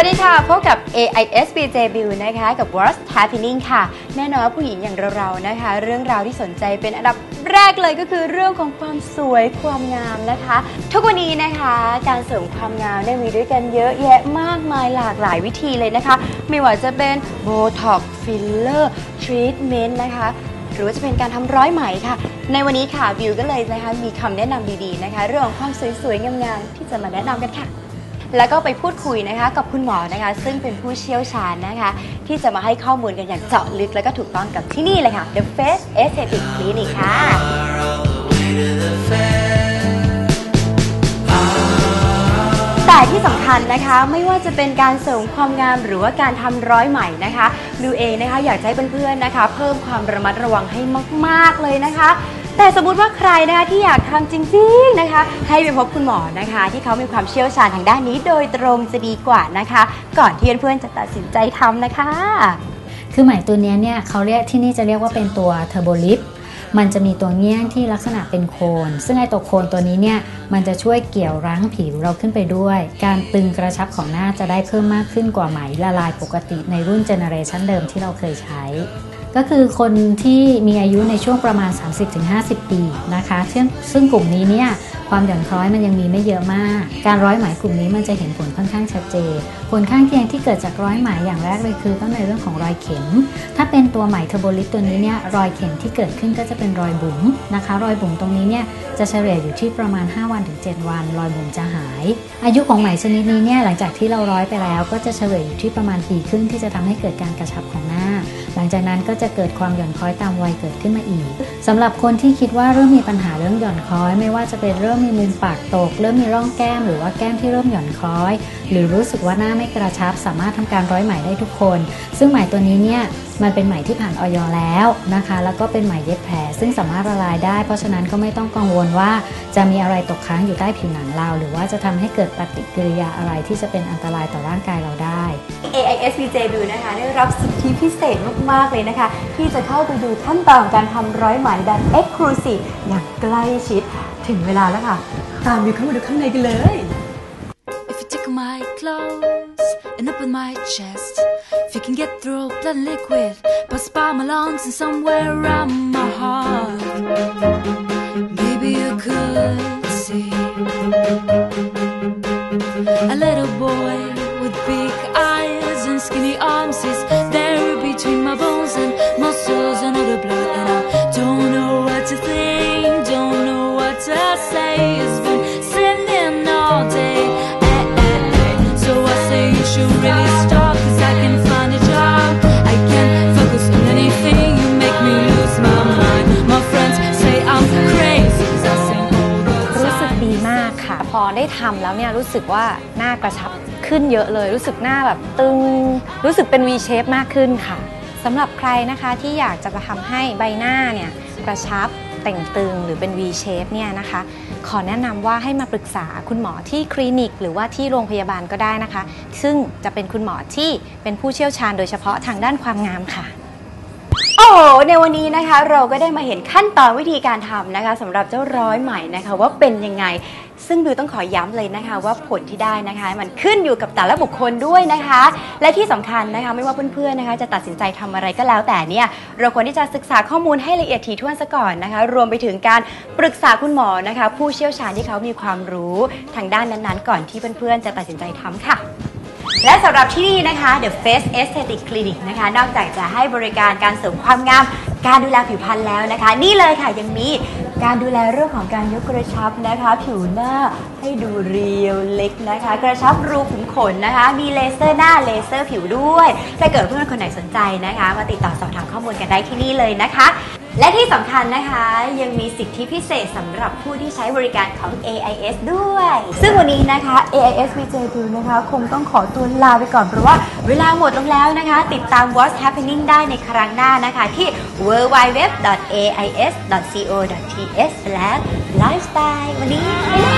วัสดีค่ะ พบกับ AIS BJ Bill นะคะ กับ What's Happening ค่ะ แน่นอนว่าผู้หญิงอย่างเราๆนะคะ เรื่องราวที่สนใจเป็นอันดับแรกเลยก็คือเรื่องของความสวยความงามนะคะ ทุกวันนี้นะคะ การเสริมความงามได้มีด้วยกันเยอะแยะมากมายหลากหลายวิธีเลยนะคะ ไม่ว่าจะเป็น Botox Filler Treatment นะคะหรือว่าจะเป็นการทำร้อยไหมค่ะ ในวันนี้ค่ะบิวก็เลยนะคะมีคำแนะนำดีๆนะคะ เรื่องของความสวยๆงามๆที่จะมาแนะนำกันค่ะ แล้วก็ไปพูดคุยนะคะ กับคุณหมอนะคะ ซึ่งเป็นผู้เชี่ยวชาญนะคะ ที่จะมาให้ข้อมูลกันอย่างเจาะลึก และก็ถูกต้องกับที่นี่เลยค่ะ The Face Aesthetic Clinic ค่ะ แต่ที่สำคัญนะคะไม่ว่าจะเป็นการเสริมความงามหรือว่าการทำร้อยไหม่นะคะบิวเองนะคะอยากจะให้เพื่อนๆนะคะ เพิ่มความระมัดระวังให้มาก ๆเลยนะคะ แต่สมมุติว่าใครนะคะที่อยากทำจริงๆนะคะ ให้ไปพบคุณหมอนะคะ ที่เขามีความเชี่ยวชาญทางด้านนี้โดยตรงจะดีกว่านะคะ ก่อนที่เพื่อนๆจะตัดสินใจทำนะคะ คือไหมตัวเนี้ยเนี่ยเขาเรียกที่นี่จะเรียกว่าเป็นตัวเทอร์โบลิฟมันจะมีตัวเงี้ยงที่ลักษณะเป็นโคน ซึ่งไอตัวโคนตัวนี้เนี่ยมันจะช่วยเกี่ยวรั้งผิวเราขึ้นไปด้วย การตึงกระชับของหน้าจะได้เพิ่มมากขึ้นกว่าไหมละลายปกติในรุ่นเจเนอเรชันเดิมที่เราเคยใช้ ก็คือคนที่มีอายุในช่วงประมาณ 30-50 ปีนะคะซึ่งซึ่งกลุ่มนี้เนี่ยความหย่อนคล้อยมันยังมีไม่เยอะมาก การร้อยไหมกลุ่มนี้มันจะเห็นผลค่อนข้างชัดเจน ผลข้างเคียงที่เกิดจากร้อยไหมอย่างแรกเลยคือต้องในเรื่องของรอยเข็ม ถ้าเป็นตัวไหมเทอร์โบลิสตัวนี้เนี่ยรอยเข็มที่เกิดขึ้นก็จะเป็นรอยบุ๋มนะคะ รอยบุ๋มตรงนี้เนี่ยจะเฉลี่ยอยู่ที่ประมาณ 5 วันถึง 7 วัน รอยบุ๋มจะหาย อายุของไหมชนิดนี้เนี่ยหลังจากที่เราร้อยไปแล้ว ก็จะเฉลี่ยอยู่ที่ประมาณปีครึ่งที่จะทำให้เกิดการกระชับของหน้า หลังจากนั้นก็จะเกิดความหย่อนคล้อยตามวัยเกิดขึ้นมาอีกสำหรับคนที่คิดว่าเริ่มมีปัญหาเรื่องหย่อนคล้อย ไม่ว่าจะเป็นเริ่มมีมุมปากตก เริ่มมีร่องแก้ม หรือว่าแก้มที่เริ่มหย่อนคล้อย หรือรู้สึกว่าหน้าไม่กระชับ สามารถทำการร้อยไหมได้ทุกคน ซึ่งไหมตัวนี้เนี่ย มันเป็นไหมที่ผ่านออยแล้วนะคะ แล้วก็เป็นไหมเย็บแผล ซึ่งสามารถละลายได้ เพราะฉะนั้นก็ไม่ต้องกังวลว่าจะมีอะไรตกค้างอยู่ใต้ผิวหนังเรา หรือว่าจะทำให้เกิดปฏิกิริยาอะไรที่จะเป็นอันตรายต่อร่างกายเราได้ AIS BJ ดูนะคะได้รับสิทธิพิเศษมาก ๆ เลยนะคะ ที่จะเข้าไปดูขั้นตอนของการทำร้อยไหมแบบ Exclusive อย่างใกล้ชิดถึงเวลาแล้วค่ะ ตามบิวเข้ามาดูข้างในกันเลย If you take my clothes and open my chest, if you can get through blood and liquid, pass by my lungs and somewhere around my heart, maybe you could see a little boy ทำแล้วเนี่ยรู้สึกว่าหน้ากระชับขึ้นเยอะเลย รู้สึกหน้าแบบตึง รู้สึกเป็น V shape มากขึ้นค่ะสำหรับใครนะคะที่อยากจะทำให้ใบหน้าเนี่ยกระชับแต่งตึงหรือเป็น V shape เนี่ยนะคะ ขอแนะนำว่าให้มาปรึกษาคุณหมอที่คลินิก หรือว่าที่โรงพยาบาลก็ได้นะคะ ซึ่งจะเป็นคุณหมอที่เป็นผู้เชี่ยวชาญโดยเฉพาะทางด้านความงามค่ะ ในวันนี้นะคะเราก็ได้มาเห็นขั้นตอนวิธีการทำนะคะสำหรับเจ้าร้อยใหม่นะคะ ว่าเป็นยังไง ซึ่งบิวต้องขอย้ำเลยนะคะ ว่าผลที่ได้นะคะ มันขึ้นอยู่กับแต่ละบุคคลด้วยนะคะ และที่สำคัญนะคะไม่ว่าเพื่อนๆนะคะ จะตัดสินใจทำอะไรก็แล้วแต่เนี่ยเราควรที่จะศึกษาข้อมูลให้ละเอียดถี่ถ้วนซะก่อนนะคะ รวมไปถึงการปรึกษาคุณหมอนะคะ ผู้เชี่ยวชาญที่เขามีความรู้ทางด้านนั้นๆ ก่อนที่เพื่อนๆจะตัดสินใจทำค่ะ และสำหรับที่นี่นะคะ The Face Aesthetic Clinic นะคะ นอกจากจะให้บริการการเสริมความงาม การดูแลผิวพรรณแล้วนะคะ นี่เลยค่ะยังมีการดูแลเรื่องของการยกกระชับนะคะ ผิวหน้าให้ดูเรียวเล็กนะคะ กระชับรูขุมขนนะคะ มีเลเซอร์หน้าเลเซอร์ผิวด้วยถ้าเกิดเพื่อนคนไหนสนใจนะคะ มาติดต่อสอบถามข้อมูลกันได้ที่นี่เลยนะคะและที่สำคัญนะคะยังมีสิทธิพิเศษสำหรับผู้ที่ใช้บริการของ AIS ด้วย ซึ่งวันนี้นะคะ AIS VJ d นะคะ คงต้องขอตัวลาไปก่อน เพราะว่าเวลาหมดลงแล้วนะคะ ติดตาม What's Happening ได้ในครั้งหน้านะคะ ที่ www.ais.co.th/lifestyle วันนี้ไปแล้วบ๊าย